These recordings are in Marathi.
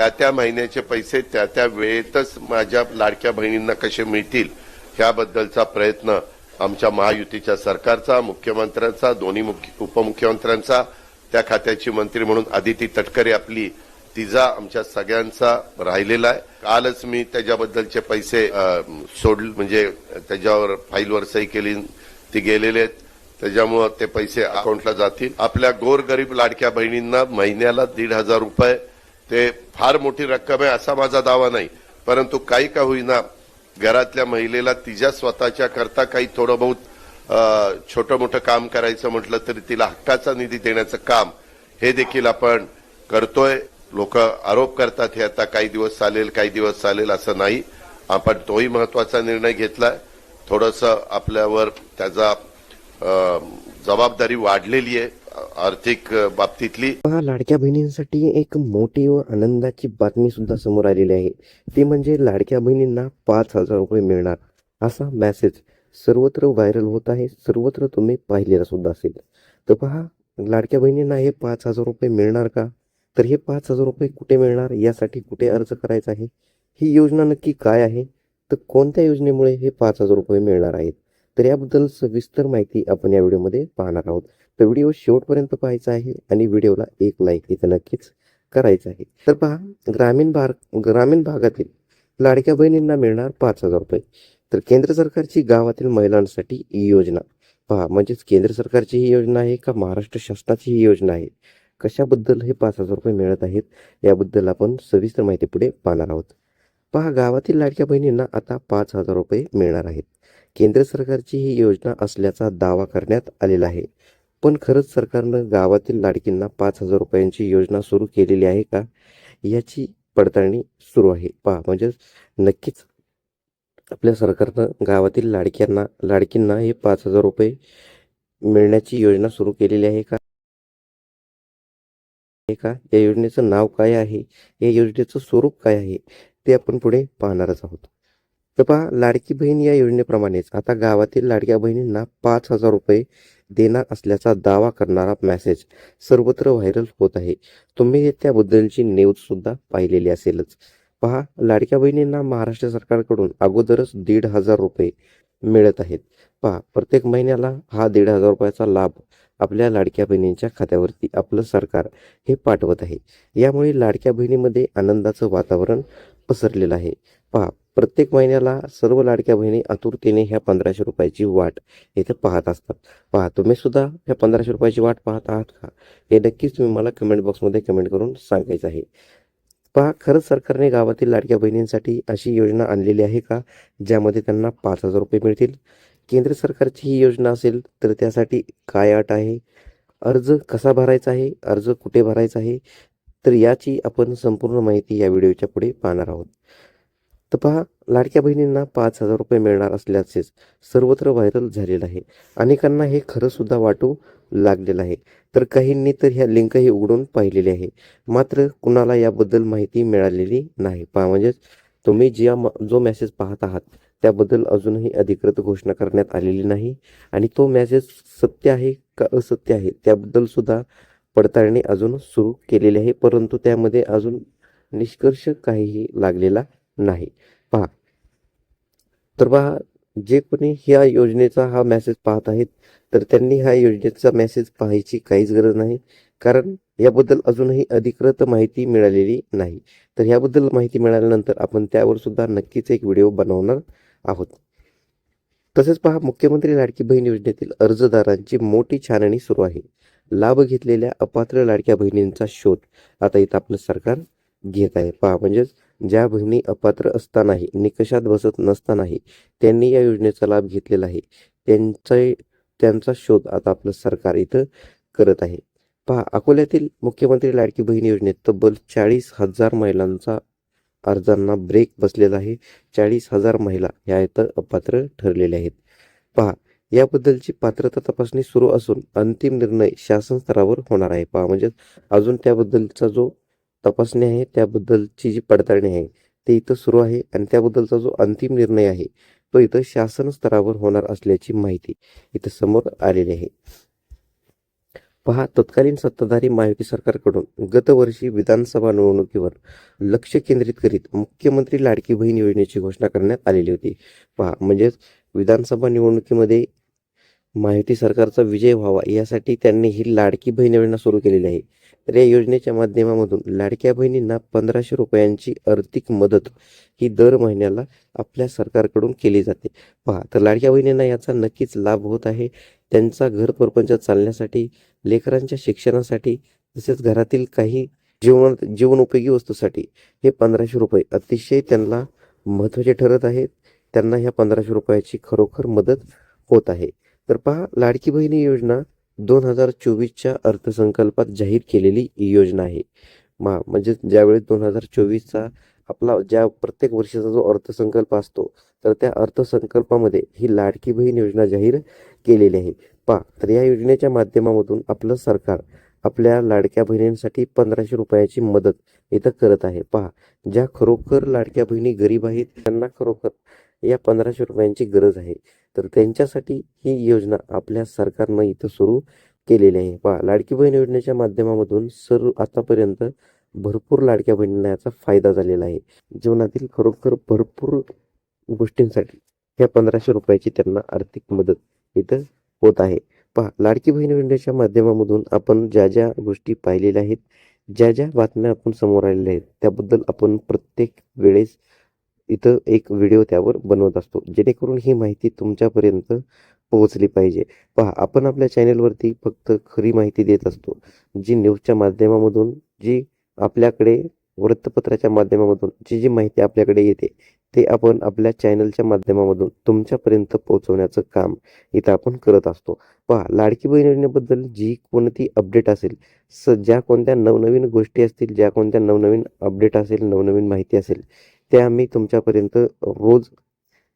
त्या त्या महिन्याचे पैसे त्या त्या वेळेतच माझ्या लाडक्या बहिणींना कसे मिळतील ह्याबद्दलचा प्रयत्न आमच्या महायुतीच्या सरकारचा मुख्यमंत्र्यांचा दोन्ही मुख्य- उपमुख्यमंत्र्यांचा त्या खात्याची मंत्री म्हणून आदिती तटकरे आपली तिजा आमच्या सगळ्यांचा राहिलेला आहे. कालच मी त्याच्याबद्दलचे पैसे सोडले सोड म्हणजे त्याच्यावर फाईलवर सही केली ती गेलेले आहेत. त्याच्यामुळं ते पैसे अकाउंटला जातील. आपल्या गोरगरीब लाडक्या बहिणींना महिन्याला दीड हजार रुपये ते फार मोठी रक्कम आहे असा माझा दावा नाही. परंतु काही का होईना घरातल्या महिलेला तिच्या स्वतःच्या करता काही थोडं बहुत छोटं मोठं काम करायचं म्हटलं तरी तिला हक्काचा निधी देण्याचं काम हे देखील आपण करतोय. लोक आरोप करतात हे आता काही दिवस चालेल काही दिवस चालेल असं नाही. आपण तोही महत्त्वाचा निर्णय घेतलाय. थोडंसं आपल्यावर त्याचा जबाबदारी वाढलेली आहे. आर्थिक बाबतीतली. पहा लाडक्या बहिणींसाठी एक मोठी व आनंदाची बातमी सुद्धा समोर आलेली आहे. ती म्हणजे लाडक्या बहिणींना पाच हजार रुपये मिळणार असा मेसेज सर्वत्र व्हायरल होत आहे सर्वत्र तुम्ही पाहिलेला सुद्धा असेल. तर पहा लाडक्या बहिणींना हे पाच हजार रुपये मिळणार का? तर हे पाच हजार रुपये कुठे मिळणार? यासाठी कुठे अर्ज करायचा आहे? ही योजना नक्की काय आहे? तर कोणत्या योजनेमुळे हे पाच हजार रुपये मिळणार आहेत? तर याबद्दल सविस्तर माहिती आपण या व्हिडिओमध्ये पाहणार आहोत. तर व्हिडिओ शेवटपर्यंत पाहायचा आहे आणि व्हिडिओला एक लाईक इथं नक्कीच करायचं आहे. तर पहा ग्रामीण भाग ग्रामीण भागातील लाडक्या बहिणींना मिळणार पाच हजार रुपये. तर केंद्र सरकारची गावातील महिलांसाठी ही योजना. पहा म्हणजेच केंद्र सरकारची ही योजना आहे का महाराष्ट्र शासनाची ही योजना आहे? कशाबद्दल हे पाच हजार रुपये मिळत आहेत? याबद्दल आपण सविस्तर माहिती पुढे पाहणार आहोत. पहा गावातील लाडक्या बहिणींना आता पाच हजार रुपये मिळणार आहेत. केंद्र सरकारची ही योजना असल्याचा दावा करण्यात आलेला आहे. पण खरंच सरकारनं गावातील लाडकींना पाच हजार रुपयांची योजना सुरू केलेली आहे का? याची पडताळणी सुरू आहे. पहा म्हणजे नक्कीच आपल्या सरकारनं गावातील लाडक्यांना लाडकींना हे पाच हजार रुपये मिळण्याची योजना सुरू केलेली आहे का? आहे का? या योजनेचं नाव काय आहे? या योजनेचं स्वरूप काय आहे? ते आपण पुढे पाहणारच आहोत. तर पहा लाडकी बहीण या योजनेप्रमाणेच आता गावातील लाडक्या बहिणींना पाच हजार रुपये देणार असल्याचा दावा करणारा मेसेज सर्वत्र व्हायरल होत आहे. तुम्ही त्याबद्दलची न्यूज सुद्धा पाहिलेली असेलच. पहा लाडक्या बहिणींना महाराष्ट्र सरकारकडून अगोदरच दीड हजार रुपये मिळत आहेत. पहा प्रत्येक महिन्याला हा दीड हजार रुपयाचा लाभ आपल्या लाडक्या बहिणींच्या खात्यावरती आपलं सरकार हे पाठवत आहे. यामुळे लाडक्या बहिणीमध्ये आनंदाचं वातावरण पसरलेलं आहे. पहा प्रत्येक महिन्याला सर्व लाडक्या बहिणी आतुरतेने ह्या पंधराशे रुपयाची वाट इथे पाहत असतात. पहा तुम्ही सुद्धा ह्या पंधराशे रुपयाची वाट पाहत आहात का? हे नक्कीच तुम्ही मला कमेंट बॉक्समध्ये कमेंट करून सांगायचं आहे. पहा खरंच सरकारने गावातील लाडक्या बहिणींसाठी अशी योजना आणलेली आहे का? ज्यामध्ये त्यांना पाच हजार रुपये मिळतील. केंद्र सरकारची ही योजना असेल तर त्यासाठी काय अट आहे? अर्ज कसा भरायचा आहे? अर्ज कुठे भरायचा आहे? तर याची आपण संपूर्ण माहिती या व्हिडिओच्या पुढे पाहणार आहोत. तर पहा लाडक्या बहिणींना पाच हजार रुपये मिळणार असल्याचेच सर्वत्र व्हायरल झालेलं आहे. अनेकांना हे खरंसुद्धा वाटू लागलेलं आहे. तर काहींनी तर ह्या लिंकही उघडून पाहिलेली आहे. मात्र कुणाला याबद्दल माहिती मिळालेली नाही. पहा म्हणजेच तुम्ही ज्या म- जो मेसेज पाहत आहात त्याबद्दल अजूनही अधिकृत घोषणा करण्यात आलेली नाही. आणि तो मेसेज सत्य आहे का असत्य आहे त्याबद्दल सुद्धा पडताळणी अजून सुरू केलेली आहे. परंतु त्यामध्ये अजून निष्कर्ष काहीही लागलेला नाही. पहा. तर पहा जे कोणी ह्या योजनेचा हा मेसेज पाहत आहेत तर त्यांनी ह्या योजनेचा मेसेज पाहायची काहीच गरज नाही. कारण याबद्दल अजूनही अधिकृत माहिती मिळालेली नाही. तर याबद्दल माहिती मिळाल्यानंतर आपण त्यावर सुद्धा नक्कीच एक व्हिडिओ बनवणार आहोत. तसेच पहा मुख्यमंत्री लाडकी बहीण योजनेतील अर्जदारांची मोठी छाननी सुरू आहे. लाभ घेतलेल्या अपात्र लाडक्या बहिणींचा शोध. आता इथं आपलं सरकार घेत आहे. पहा म्हणजेच ज्या बहिणी अपात्र असतानाही निकषात बसत नसतानाही त्यांनी या योजनेचा लाभ घेतलेला आहे. त्यांचा त्यांचा शोध आता आपलं सरकार इथं करत आहे. पहा अकोल्यातील मुख्यमंत्री लाडकी बहीण योजनेत तब्बल चाळीस हजार महिलांचा अर्जांना ब्रेक बसलेला आहे. चाळीस हजार महिला ह्या इथं अपात्र ठरलेल्या आहेत. पहा याबद्दलची पात्रता तपासणी सुरू असून अंतिम निर्णय शासन स्तरावर होणार आहे. पहा म्हणजे अजून त्याबद्दलचा जो तपासणी आहे त्याबद्दलची जी पडताळणी आहे ते इथं सुरू आहे आणि त्याबद्दलचा जो अंतिम निर्णय आहे तो इथं शासन स्तरावर होणार असल्याची माहिती इथं समोर आलेली आहे. पहा तत्कालीन सत्ताधारी महायुती सरकारकडून गतवर्षी विधानसभा निवडणुकीवर लक्ष केंद्रित करीत मुख्यमंत्री लाडकी बहीण योजनेची घोषणा करण्यात आलेली होती. पहा म्हणजेच विधानसभा निवडणुकीमध्ये महायुती सरकारचा विजय व्हावा यासाठी त्यांनी ही लाडकी बहीण योजना सुरू केलेली आहे. तर या योजनेच्या माध्यमामधून लाडक्या बहिणींना पंधराशे रुपयांची आर्थिक मदत ही दर महिन्याला आपल्या सरकारकडून केली जाते. पहा तर लाडक्या बहिणींना याचा नक्कीच लाभ होत आहे. त्यांचा घर परपंच चालण्यासाठी लेकरांच्या शिक्षणासाठी तसेच घरातील काही जीवन जीवनोपयोगी वस्तूसाठी हे पंधराशे रुपये अतिशय त्यांना महत्त्वाचे ठरत आहेत. त्यांना ह्या पंधराशे रुपयाची खरोखर मदत होत आहे. तर पहा लाडकी बहिणी योजना दोन हजार चोवीसच्या अर्थसंकल्पात जाहीर केलेली ही योजना आहे. मा म्हणजे ज्यावेळेस दोन हजार चोवीसचा आपला ज्या प्रत्येक वर्षाचा जो अर्थसंकल्प असतो तर त्या अर्थसंकल्पामध्ये ही लाडकी बहीण योजना जाहीर केलेली आहे. पा तर या योजनेच्या माध्यमामधून आपलं सरकार आपल्या लाडक्या बहिणींसाठी पंधराशे रुपयाची मदत इथं करत आहे. पहा ज्या खरोखर लाडक्या बहिणी गरीब आहेत त्यांना खरोखर या पंधराशे रुपयांची गरज आहे. तर त्यांच्यासाठी ही योजना आपल्या सरकारनं इथं सुरू केलेली आहे. पहा लाडकी बहीण योजनेच्या माध्यमामधून सर्व आतापर्यंत भरपूर लाडक्या बहिणींना याचा फायदा झालेला आहे. जीवनातील खरोखर भरपूर गोष्टींसाठी ह्या पंधराशे रुपयाची त्यांना आर्थिक मदत इथं होत आहे. पहा लाडकी बहीण योजनेच्या माध्यमामधून आपण ज्या ज्या गोष्टी पाहिलेल्या आहेत ज्या ज्या बातम्या आपण समोर आलेल्या आहेत त्याबद्दल आपण प्रत्येक वेळेस इथं एक व्हिडिओ त्यावर बनवत असतो जेणेकरून ही माहिती तुमच्यापर्यंत पोहोचली पाहिजे. पहा आपण आपल्या चॅनेलवरती फक्त खरी माहिती देत असतो जी न्यूजच्या माध्यमामधून जी आपल्याकडे वृत्तपत्राच्या माध्यमामधून जी जी माहिती आपल्याकडे येते ते आपण आपल्या चॅनलच्या माध्यमामधून तुमच्यापर्यंत पोहोचवण्याचं काम इथं आपण करत असतो. पहा लाडकी बहीण योजनेबद्दल जी कोणती अपडेट असेल स ज्या कोणत्या नवनवीन गोष्टी असतील ज्या कोणत्या नवनवीन अपडेट असेल नवनवीन माहिती असेल त्या आम्ही तुमच्यापर्यंत रोज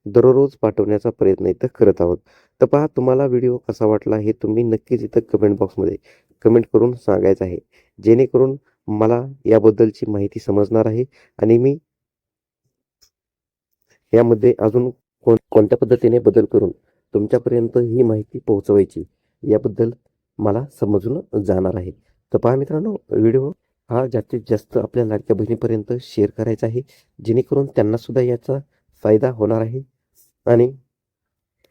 दररोज पाठवण्याचा प्रयत्न इथं करत आहोत. तर पहा तुम्हाला व्हिडिओ कसा वाटला हे तुम्ही नक्कीच इथं कमेंट बॉक्समध्ये कमेंट करून सांगायचं आहे. जेणेकरून मला याबद्दलची माहिती समजणार आहे आणि मी यामध्ये अजून कोण कोणत्या पद्धतीने बदल करून तुमच्यापर्यंत ही माहिती पोहोचवायची याबद्दल मला समजून जाणार आहे. तर पहा मित्रांनो व्हिडिओ हा जास्तीत जास्त आपल्या लाडक्या बहिणीपर्यंत शेअर करायचा आहे जेणेकरून त्यांनासुद्धा याचा फायदा होणार आहे. आणि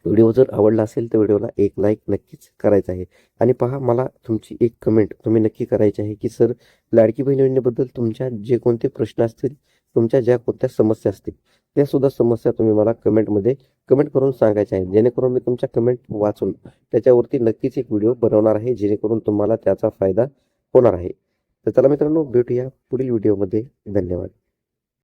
व्हिडिओ जर आवडला असेल तर व्हिडिओला एक लाईक नक्कीच करायचा आहे. आणि पहा मला तुमची एक कमेंट तुम्ही नक्की करायची आहे की सर लाडकी बहिणीबद्दल योजनेबद्दल तुमच्या जे कोणते प्रश्न असतील तुमच्या ज्या कोणत्या समस्या असतील त्या सुद्धा समस्या तुम्ही मला कमेंटमध्ये कमेंट करून सांगायच्या आहेत. जेणेकरून मी तुमच्या कमेंट वाचून त्याच्यावरती नक्कीच एक व्हिडिओ बनवणार आहे जेणेकरून तुम्हाला त्याचा फायदा होणार आहे. तर चला मित्रांनो भेटूया पुढील व्हिडिओमध्ये धन्यवाद.